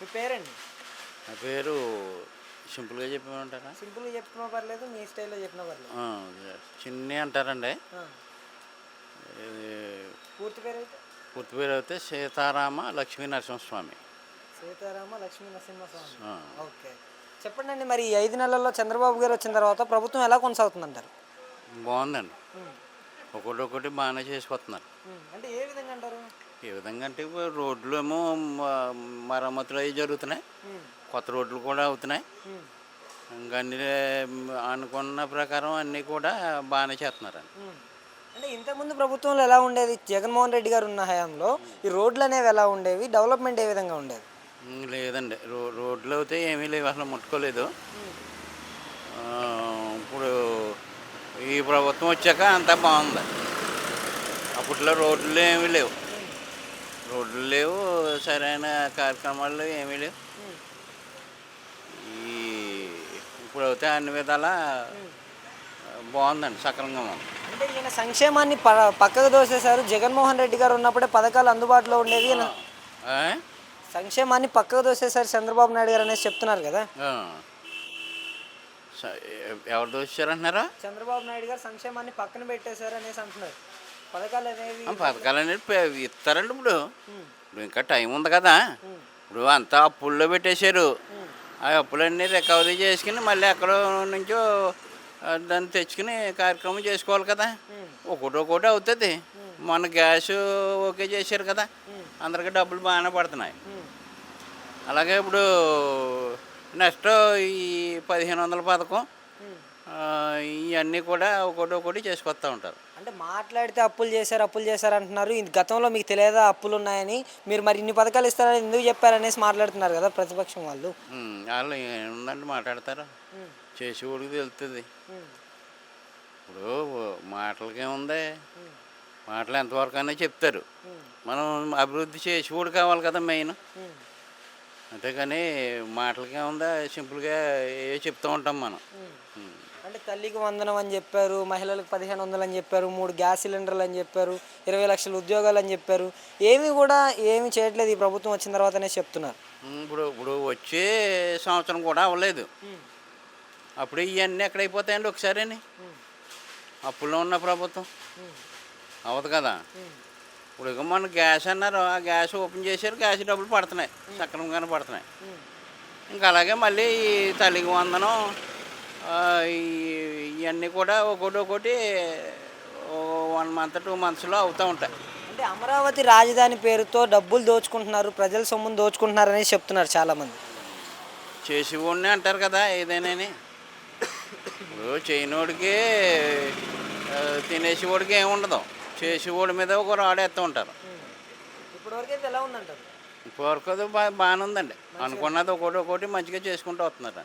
మీ పేరండి? నా పేరు సింపుల్గా చెప్పమంటారా? సింపుల్గా చెప్పినా పర్లేదు మీ స్టైల్లో చెప్పినా పర్లేదు. చిన్ని అంటారండి. పూర్తి పేరు అయితే పూర్తి? పేరు అయితే సీతారామ లక్ష్మీ నరసింహస్వామి. సీతారామ లక్ష్మీ నరసింహస్వామి. ఓకే. చెప్పండి అండి మరి ఈ ఐదు నెలల్లో చంద్రబాబు గారు వచ్చిన తర్వాత ప్రభుత్వం ఎలా కొనసాగుతుందంటారు? బాగుందండి. ఒకటి ఒకటి బాగానే చేసుకొస్తున్నారు అంటే ఏ విధంగా అంటారు? ఏ విధంగా అంటే రోడ్లు ఏమో మరమ్మతులు అవి జరుగుతున్నాయి. కొత్త రోడ్లు కూడా అవుతున్నాయి. ఇంకా అన్ని అనుకున్న ప్రకారం అన్నీ కూడా బాగానే చేస్తున్నారండి. అంటే ఇంతకుముందు ప్రభుత్వంలో ఎలా ఉండేది? జగన్మోహన్ రెడ్డి గారు ఉన్న హయాంలో ఈ రోడ్లు అనేవి ఎలా ఉండేవి? డెవలప్మెంట్ ఏ విధంగా ఉండేది? లేదండి. రో రోడ్లు అయితే ఏమీ లేవు. అసలు ముట్టుకోలేదు. ఇప్పుడు ఈ ప్రభుత్వం వచ్చాక అంతా బాగుంది. అప్పట్లో రోడ్లు ఏమీ లేవు. రోడ్లు లేవు సరైన కార్యక్రమాలు ఏమీ లేవు. ఈ ఇప్పుడు అయితే అన్ని విధాల బాగుందండి సకలంగా ఉంది. అంటే ఈయన సంక్షేమాన్ని ప- పక్కకు దోసేశారు జగన్మోహన్ రెడ్డి గారు ఉన్నప్పుడే పథకాలు అందుబాటులో ఉండేవి. ఈయన? సంక్షేమాన్ని పక్కకు దోసేశారు చంద్రబాబు నాయుడు గారు అనేసి చెప్తున్నారు కదా. ఎవరు దోచారంటున్నారా చంద్రబాబు నాయుడు గారు సంక్షేమాన్ని పక్కన పెట్టేశారు అనేసి అంటున్నారు. పథకాలు అనేవి పథకాలు ఇస్తారండి ఇప్పుడు. ఇప్పుడు ఇంకా టైం ఉంది కదా. ఇప్పుడు అంతా అప్పుల్లో పెట్టేశారు. ఆ అప్పులన్నీ రికవరీ చేసుకుని మళ్ళీ ఎక్కడో నుంచో దాన్ని తెచ్చుకుని కార్యక్రమం చేసుకోవాలి కదా. ఒకటి ఒకటి అవుతుంది. మన గ్యాస్ ఓకే చేశారు కదా. అందరికీ డబ్బులు బాగానే పడుతున్నాయి. అలాగే ఇప్పుడు నెక్స్ట్ ఈ పదిహేను వందల పథకం. ఇవన్నీ కూడా ఒకటి ఒకటి చేసుకొస్తూ ఉంటారు. అంటే మాట్లాడితే అప్పులు చేశారు అప్పులు చేశారు అంటున్నారు. ఇది గతంలో మీకు తెలియదా అప్పులు ఉన్నాయని? మీరు మరి ఇన్ని పథకాలు ఇస్తారని ఎందుకు చెప్పారనేసి మాట్లాడుతున్నారు కదా ప్రతిపక్షం వాళ్ళు. వాళ్ళు ఏముందండి మాట్లాడతారు? చేసేవాడికి తెలుస్తుంది. ఇప్పుడు మాటలకేముంది మాటలు ఎంతవరకు అయినా చెప్తారు మనం అభివృద్ధి చేసేవాడు కావాలి కదా మెయిన్. అంతేకాని మాటలకేముందా సింపుల్గా ఏ చెప్తూ ఉంటాం మనం. అంటే తల్లికి వందనం అని చెప్పారు మహిళలకు పదిహేను వందలు అని చెప్పారు మూడు గ్యాస్ సిలిండర్లు అని చెప్పారు ఇరవై లక్షల ఉద్యోగాలు అని చెప్పారు. ఏమీ కూడా ఏమీ చేయట్లేదు ఈ ప్రభుత్వం వచ్చిన తర్వాతనే చెప్తున్నారు. ఇప్పుడు ఇప్పుడు వచ్చే సంవత్సరం కూడా అవ్వలేదు. అప్పుడు ఇవన్నీ ఎక్కడైపోతాయండి ఒకసారి అప్పుల్లో ఉన్న ప్రభుత్వం. అవ్వదు కదా? ఇప్పుడు మన గ్యాస్ అన్నారు ఆ గ్యాస్ ఓపెన్ చేశారు గ్యాస్ డబ్బులు పడుతున్నాయి సక్రమంగానే పడుతున్నాయి. ఇంకా అలాగే మళ్ళీ తల్లికి వందనం ఇవన్నీ కూడా ఒకటి ఒకటి వన్ మంత్ టూ మంత్స్లో అవుతూ ఉంటాయి. అంటే అమరావతి రాజధాని పేరుతో డబ్బులు దోచుకుంటున్నారు ప్రజల సొమ్మును దోచుకుంటున్నారు అనేసి చెప్తున్నారు చాలామంది. చేసి ఉండి అంటారు కదా ఏదైనా ఇప్పుడు చేయనోడికి ఆ, తినేసేవాడికి ఏమి ఉండదు. చేసేవాడి మీద ఒక రాడేస్తూ ఉంటారు. ఇప్పటివరకు అయితే ఎలా ఉందంటారు? ఇప్పటివరకు బాగానే ఉందండి. అనుకున్నది ఒకటి ఒకటి మంచిగా చేసుకుంటూ వస్తున్నారు